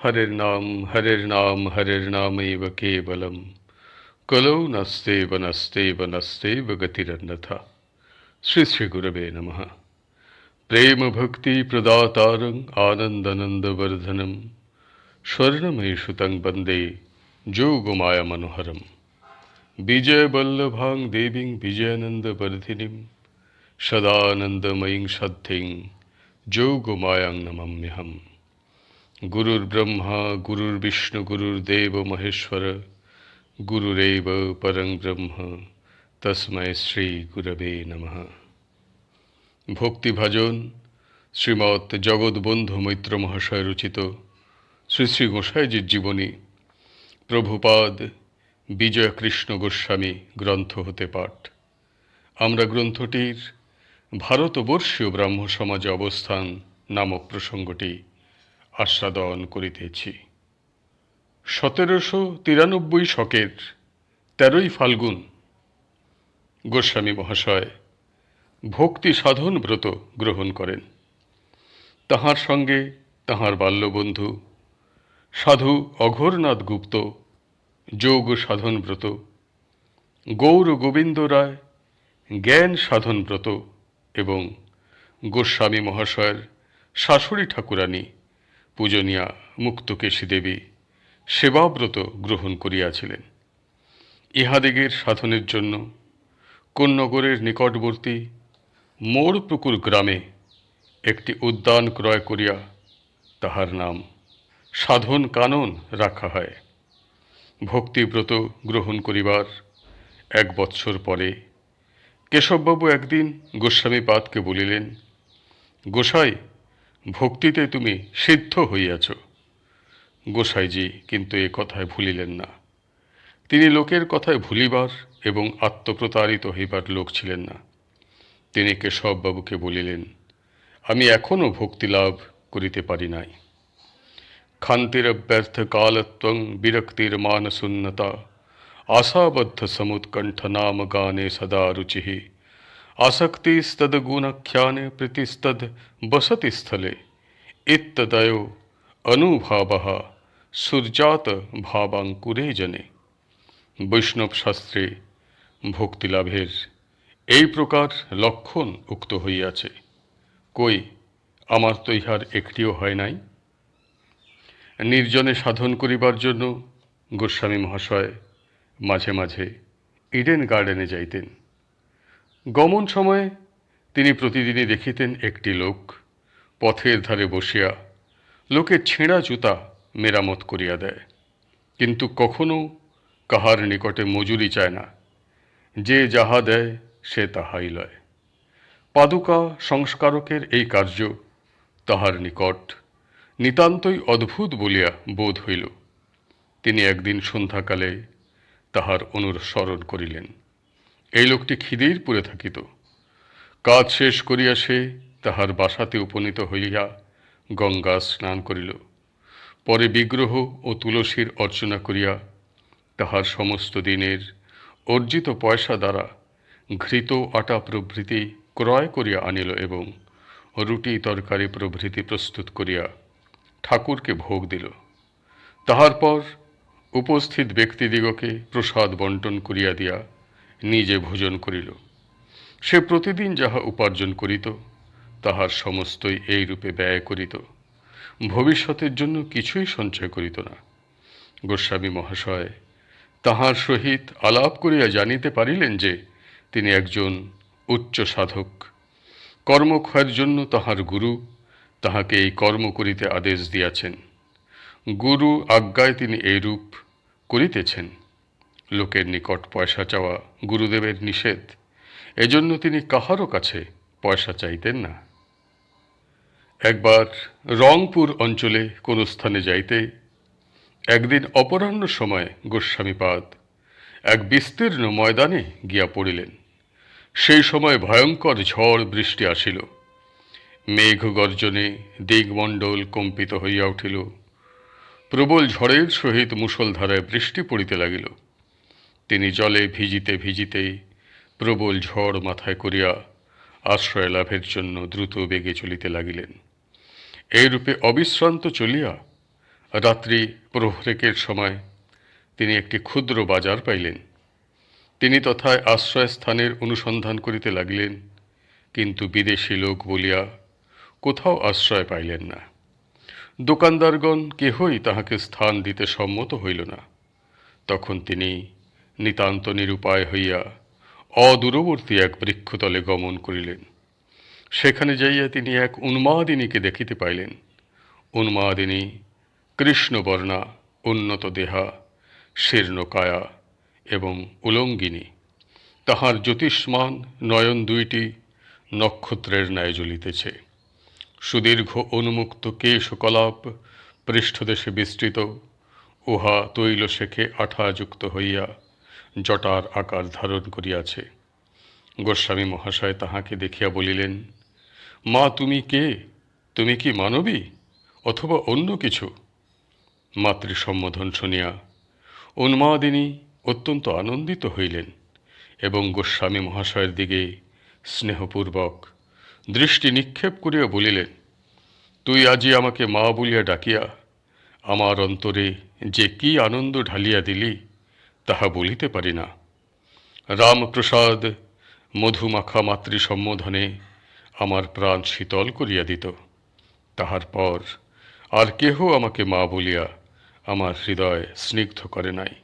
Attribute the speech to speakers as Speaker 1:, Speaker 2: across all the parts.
Speaker 1: হরের নাম হরের নাম হরের নামৈব কেবলম কলৌ নস্তেব নস্তেব নস্তেব গতিরন্যথা শ্রী শ্রী গুরবে নমঃ প্রেম ভক্তি প্রদাতারং আনন্দনন্দবর্ধনম স্বর্ণময়ী সুতং বন্দে যোগমায়া বিজয়বল্লভাং দেবীং বিজয়ানন্দবর্ধিনীম সদানন্দময়ীং সদ্ধিং যোগমায়াং নমাম্যহম গুরুর্ব্রহ্মা গুরুর্বিষ্ণু গুরুর্দেব মহেশ্বর গুরুরেব পরং ব্রহ্ম তসময় শ্রী গুরবে নমঃ ভক্তিভাজন শ্রীমৎ জগৎবন্ধু মৈত্র মহাশয় রচিত শ্রী শ্রী গোসাইজির জীবনী প্রভুপাদ বিজয়কৃষ্ণ গোস্বামী গ্রন্থ হতে পাঠ আমরা গ্রন্থটির ভারতবর্ষীয় ব্রাহ্ম সমাজে অবস্থান নামক প্রসঙ্গটি আস্বাদন করিতেছি। সতেরোশো তিরানব্বই শকের তেরোই ফাল্গুন, গোস্বামী মহাশয় ভক্তি সাধন ব্রত গ্রহণ করেন। তাহার সঙ্গে তাহার বাল্যবন্ধু সাধু অঘোরনাথ গুপ্ত যোগ সাধন ব্রত, গৌর গোবিন্দ রায় জ্ঞান সাধন ব্রত এবং গোস্বামী মহাশয়ের শাশুড়ি ঠাকুরানী পূজনীয়া মুক্তকেশী দেবী সেবাব্রত গ্রহণ করিয়াছিলেন। ইহাদিগের সাধনের জন্য কোন্নগরের নিকটবর্তী মোড়পুকুর গ্রামে একটি উদ্যান ক্রয় করিয়া তাহার নাম সাধন কানন রাখা হয়। ভক্তিব্রত গ্রহণ করিবার এক বৎসর পরে কেশববাবু একদিন গোস্বামীপাদকে বলিলেন, গোসাই ভক্তিতে তুমি সিদ্ধ হইয়াছ। গোসাইজি কিন্তু এ কথায় ভুলিলেন না। তিনি লোকের কথায় ভুলিবার এবং আত্মপ্রতারিত হইবার লোক ছিলেন না। তিনি কেশববাবুকে বলিলেন, আমি এখনও ভক্তি লাভ করিতে পারি নাই। ক্ষান্তিরব্যর্থ কালত্বং বিরক্তির মানশূন্যতা আশাবদ্ধ সমুৎকণ্ঠ নাম গানে সদা রুচি আসক্তিস্তদ্গুণখ্যানে প্রীতিস্তদ বসতি স্থলে ইত্তদয় অনুভাব সূর্যাত ভাবাঙ্কুরে জনে। বৈষ্ণব শাস্ত্রে ভক্তিলাভের এই প্রকার লক্ষণ উক্ত হইয়াছে। কই, আমার তো ইহার একটিও হয় নাই। নির্জনে সাধন করিবার জন্য গোস্বামী মহাশয় মাঝে মাঝে ইডেন গার্ডেনে যাইতেন। গমন সময়ে তিনি প্রতিদিনই দেখিতেন একটি লোক পথের ধারে বসিয়া লোকের ছেঁড়া জুতা মেরামত করিয়া দেয়। কিন্তু কখনো কাহার নিকটে মজুরি চায় না। যে যাহা দেয়, সে তাহাই লয়। পাদুকা সংস্কারকের এই কার্য তাহার নিকট নিতান্তই অদ্ভুত বলিয়া বোধ হইল। তিনি একদিন সন্ধ্যাকালে তাহার অনুসরণ করিলেন। এই লোকটি পড়ে থাকিত। কাজ শেষ করিয়া সে তাহার বাসাতে উপনীত হইয়া গঙ্গা স্নান করিল। পরে বিগ্রহ ও তুলসীর অর্চনা করিয়া তাহার সমস্ত দিনের অর্জিত পয়সা দ্বারা ঘৃত আটা প্রভৃতি ক্রয় করিয়া আনিল এবং রুটি তরকারি প্রভৃতি প্রস্তুত করিয়া ঠাকুরকে ভোগ দিল। তাহার পর উপস্থিত ব্যক্তিদিগকে প্রসাদ বন্টন করিয়া দিয়া নিজে ভোজন করিল। সে প্রতিদিন যাহা উপার্জন করিত, তাহার সমস্তই এই রূপে ব্যয় করিত। ভবিষ্যতের জন্য কিছুই সঞ্চয় করিত না। গোস্বামী মহাশয়, তাহার সহিত আলাপ করিয়া জানিতে পারিলেন যে, তিনি একজন উচ্চ সাধক। কর্মক্ষয়ের জন্য তাহার গুরু তাহাকে এই কর্ম করিতে আদেশ দিয়াছেন। গুরু আজ্ঞায় তিনি এইরূপ করিতেছেন। লোকের নিকট পয়সা চাওয়া গুরুদেবের নিষেধ। এজন্য তিনি কাহারও কাছে পয়সা চাইতেন না। একবার রংপুর অঞ্চলে কোন স্থানে যাইতে একদিন অপরাহ্ন সময় গোস্বামীপাদ এক বিস্তীর্ণ ময়দানে গিয়া পড়িলেন। সেই সময় ভয়ঙ্কর ঝড় বৃষ্টি আসিল। মেঘ গর্জনে দিগমণ্ডল কম্পিত হইয়া উঠিল। প্রবল ঝড়ের সহিত মুষলধারায় বৃষ্টি পড়িতে লাগিল। তিনি জলে ভিজিতে ভিজিতেই প্রবল ঝড় মাথায় করিয়া আশ্রয় লাভের জন্য দ্রুত বেগে চলিতে লাগিলেন। এইরূপে অবিশ্রান্ত চলিয়া রাত্রি প্রহরেকের সময় তিনি একটি ক্ষুদ্র বাজার পাইলেন। তিনি তথায় আশ্রয়স্থানের অনুসন্ধান করিতে লাগিলেন, কিন্তু বিদেশি লোক বলিয়া কোথাও আশ্রয় পাইলেন না। দোকানদারগণ কেহই তাহাকে স্থান দিতে সম্মত হইল না। তখন তিনি নিতান্ত নিরুপায় হইয়া অদূরবর্তী এক বৃক্ষতলে গমন করিলেন। সেখানে যাইয়া তিনি এক উন্মাদিনীকে দেখিতে পাইলেন। উন্মাদিনী, কৃষ্ণবর্ণা, উন্নত দেহা, শীর্ণকায়া এবং উলঙ্গিনী। তাহার জ্যোতিষ্মান নয়ন দুইটি নক্ষত্রের ন্যায় জ্বলিতেছে। সুদীর্ঘ উন্মুক্ত কেশকলাপ পৃষ্ঠদেশে বিস্তৃত, উহা তৈল শেখে আঠাযুক্ত হইয়া জটার আকার ধারণ করিয়াছে। গোস্বামী মহাশয় তাহাকে দেখিয়া বলিলেন, মা, তুমি কে? তুমি কি মানবী? অথবা অন্য কিছু? মাতৃ সম্বোধন শুনিয়া উন্মাদিনী অত্যন্ত আনন্দিত হইলেন এবং গোস্বামী মহাশয়ের দিকে স্নেহপূর্বক দৃষ্টি নিক্ষেপ করিয়া বলিলেন, তুই আজি আমাকে মা বলিয়া ডাকিয়া, আমার অন্তরে যে কি আনন্দ ঢালিয়া দিলি তাহা বলিতে পারি না। রামপ্রসাদ মধুমাখা মাতৃ সম্বোধনে আমার প্রাণ শীতল করিয়া দিত। তাহার পর আর কেহ আমাকে মা বলিয়া আমার হৃদয় স্নিগ্ধ করে নাই।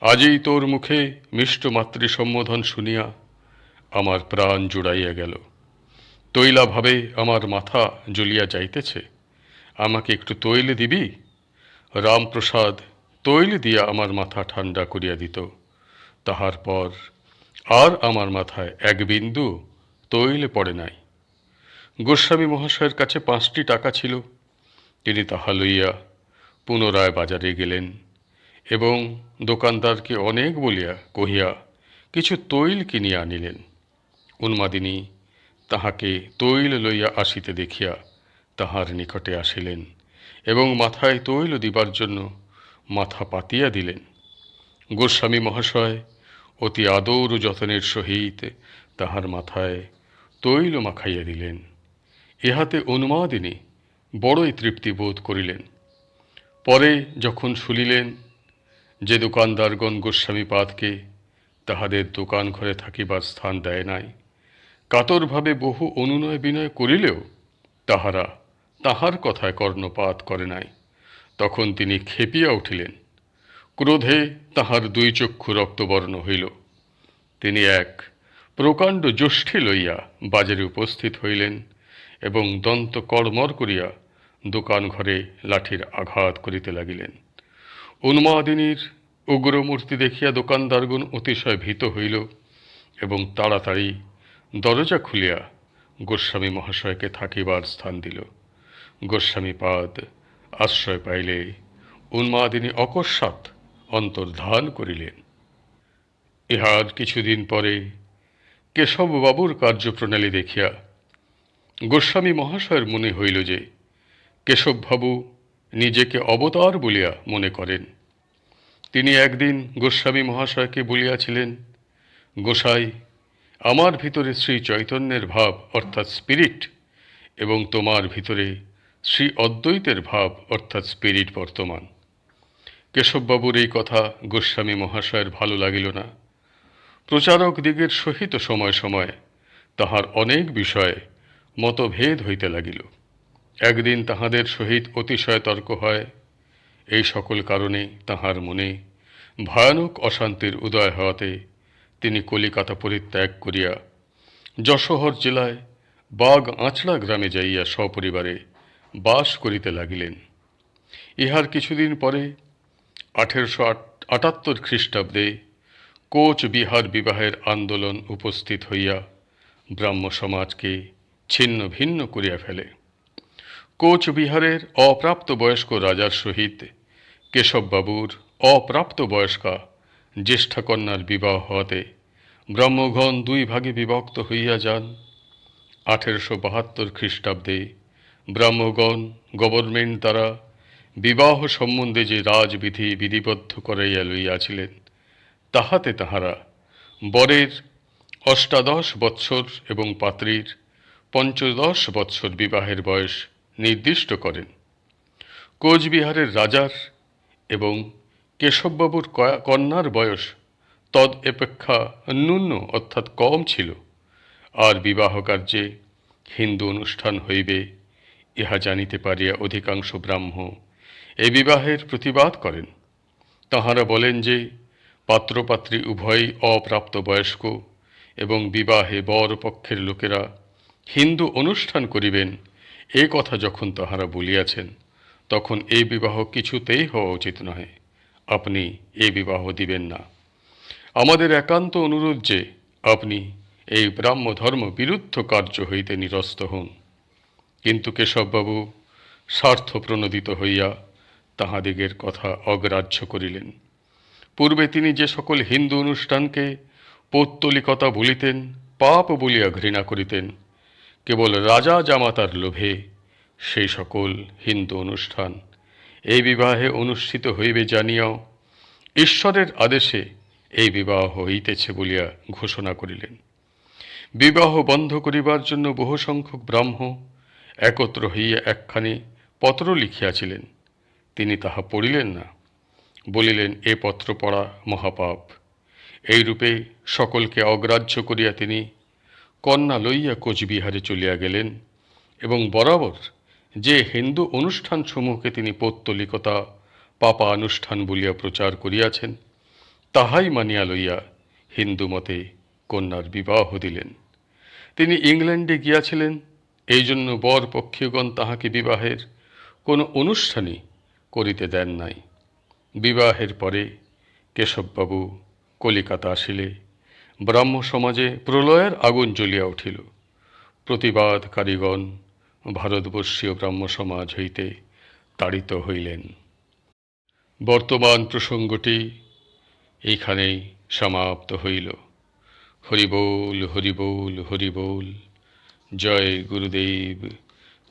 Speaker 1: আজই তোর মুখে মিষ্ট মাতৃ সম্বোধন শুনিয়া আমার প্রাণ জুড়াইয়া গেল। তৈলাভাবে আমার মাথা জ্বলিয়া যাইতেছে। আমাকে একটু তৈল দিবি? রামপ্রসাদ তৈল দিয়া আমার মাথা ঠান্ডা করিয়া দিত। তাহার পর আর আমার মাথায় এক বিন্দু তৈল পড়ে নাই। গোস্বামী মহাশয়ের কাছে পাঁচটি টাকা ছিল। তিনি তাহা লইয়া পুনরায় বাজারে গেলেন এবং দোকানদারকে অনেক বলিয়া কহিয়া কিছু তৈল কিনিয়া আনিলেন। উন্মাদিনী তাহাকে তৈল লইয়া আসিতে দেখিয়া তাহার নিকটে আসিলেন এবং মাথায় তৈল দিবার জন্য মাথা পাতিয়া দিলেন। গোস্বামী মহাশয় অতি আদর যতনের সহিত তাহার মাথায় তৈল মাখাইয়া দিলেন। ইহাতে অনুমাদিনী বড়ই তৃপ্তি বোধ করিলেন। পরে যখন শুনিলেন যে দোকানদারগণ গোস্বামীপাদকে তাহাদের দোকান ঘরে থাকিবার স্থান দেয় নাই, কাতরভাবে বহু অনুনয় বিনয় করিলেও তাহারা তাহার কথায় কর্ণপাত করে নাই। তখন তিনি খেপিয়া উঠিলেন। ক্রোধে তাহার দুই চক্ষু রক্তবর্ণ হইল। তিনি এক প্রকাণ্ড জ্যোষ্ঠী লইয়া বাজারে উপস্থিত হইলেন এবং দন্ত কড়মর করিয়া দোকান ঘরে লাঠির আঘাত করিতে লাগিলেন। উন্মাদিনীর উগ্রমূর্তি দেখিয়া দোকানদারগুণ অতিশয় ভীত হইল এবং তাড়াতাড়ি দরজা খুলিয়া গোস্বামী মহাশয়কে থাকিবার স্থান দিল। গোস্বামী পাদ আশ্রয় পাইলে উন্মাদিনী অকস্মাৎ অন্তর্ধান করিলেন। ইহার কিছুদিন পরে কেশববাবুর কার্যপ্রণালী দেখিয়া গোস্বামী মহাশয়ের মনে হইল যে কেশববাবু নিজেকে অবতার বলিয়া মনে করেন। তিনি একদিন গোস্বামী মহাশয়কে বলিয়াছিলেন, গোসাই, আমার ভিতরে শ্রী চৈতন্যের ভাব অর্থাৎ স্পিরিট এবং তোমার ভিতরে শ্রী অদ্বৈতের ভাব অর্থাৎ স্পিরিট বর্তমান। কেশববাবুর এই কথা গোস্বামী মহাশয়ের ভালো লাগিল না। প্রচারক দিগের সহিত সময় সময় তাহার অনেক বিষয়ে মতভেদ হইতে লাগিল। একদিন তাহাদের সহিত অতিশয় তর্ক হয়। এই সকল কারণে তাহার মনে ভয়ানক অশান্তির উদয় হওয়াতে তিনি কলিকাতা পরিত্যাগ করিয়া যশোহর জেলায় বাগ আঁচড়া গ্রামে যাইয়া সপরিবারে বাস করিতে লাগিলেন। ইহার কিছুদিন পরে আঠেরোশো আটাত্তর খ্রিস্টাব্দে কোচ বিহার বিবাহের আন্দোলন উপস্থিত হইয়া ব্রাহ্ম সমাজকে ছিন্ন ভিন্ন করিয়া ফেলে। কোচ বিহারের অপ্রাপ্ত বয়স্ক রাজার সহিত কেশববাবুর অপ্রাপ্ত বয়স্কা জ্যেষ্ঠা কন্যার বিবাহ হওয়াতে ব্রাহ্মগণ দুই ভাগে বিভক্ত হইয়া যান। আঠেরোশো বাহাত্তর খ্রিস্টাব্দে ব্রাহ্মগণ, গভর্নমেন্ট দ্বারা বিবাহ সম্বন্ধে যে রাজবিধি বিধিবদ্ধ করাইয়া লইয়াছিলেন, তাহাতে তাহারা বরের অষ্টাদশ বৎসর এবং পাত্রীর পঞ্চদশ বৎসর বিবাহের বয়স নির্দিষ্ট করেন। কোচবিহারের রাজার এবং কেশববাবুর কন্যার বয়স তদ অপেক্ষা ন্যূন অর্থাৎ কম ছিল। আর বিবাহ কার্যে হিন্দু অনুষ্ঠান হইবে ইহা জানিতে পারিয়া অধিকাংশ ব্রাহ্ম এই বিবাহের প্রতিবাদ করেন। তাহারা বলেন যে, পাত্রপাত্রী উভয়ই অপ্রাপ্ত বয়স্ক এবং বিবাহে বর পক্ষের লোকেরা হিন্দু অনুষ্ঠান করিবেন, এ কথা যখন তাহারা বলিয়াছেন, তখন এই বিবাহ কিছুতেই হওয়া উচিত নহে। আপনি এ বিবাহ দিবেন না। আমাদের একান্ত অনুরোধ যে, আপনি এই ব্রাহ্ম ধর্ম বিরুদ্ধ কার্য হইতে নিরস্ত হন। কিন্তু কেশববাবু স্বার্থপ্রণোদিত হইয়া তাহাদিগের কথা অগ্রাহ্য করিলেন। পূর্বে তিনি যে সকল হিন্দু অনুষ্ঠানকে পৌত্তলিকতা বলিতেন, পাপ বলিয়া ঘৃণা করিতেন, কেবল রাজা জামাতার লোভে সেই সকল হিন্দু অনুষ্ঠান। এই বিবাহে অনুষ্ঠিত হইবে জানিয়াও ঈশ্বরের আদেশে এই বিবাহ হইতেছে বলিয়া ঘোষণা করিলেন। বিবাহ বন্ধ করিবার জন্য বহু সংখ্যক ব্রাহ্ম একত্র হইয়া একখানি পত্র লিখিয়াছিলেন। তিনি তাহা পড়িলেন না। বলিলেন, এ পত্র পড়া মহাপাপ। এইরূপে সকলকে অগ্রাহ্য করিয়া তিনি কন্যা লইয়া কোচবিহারে চলিয়া গেলেন এবং বরাবর যে হিন্দু অনুষ্ঠানসমূহকে তিনি পৌত্তলিকতা পাপা অনুষ্ঠান বলিয়া প্রচার করিয়াছেন, তাহাই মানিয়া লইয়া হিন্দু মতে কন্যার বিবাহ দিলেন। তিনি ইংল্যান্ডে গিয়াছিলেন এই জন্য বর পক্ষীয়গণ তাহাকে বিবাহের কোনো অনুষ্ঠানই করিতে দেন নাই। বিবাহের পরে কেশববাবু কলিকাতা আসিলে ব্রাহ্ম সমাজে প্রলয়ের আগুন জ্বলিয়া উঠিল। প্রতিবাদ প্রতিবাদকারীগণ ভারতবর্ষীয় ব্রাহ্ম সমাজ হইতে তাড়িত হইলেন। বর্তমান প্রসঙ্গটি এইখানেই সমাপ্ত হইল। হরিবোল হরিবোল হরিবোল। जय गुरुदेव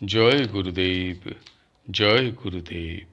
Speaker 1: जय गुरुदेव जय गुरुदेव।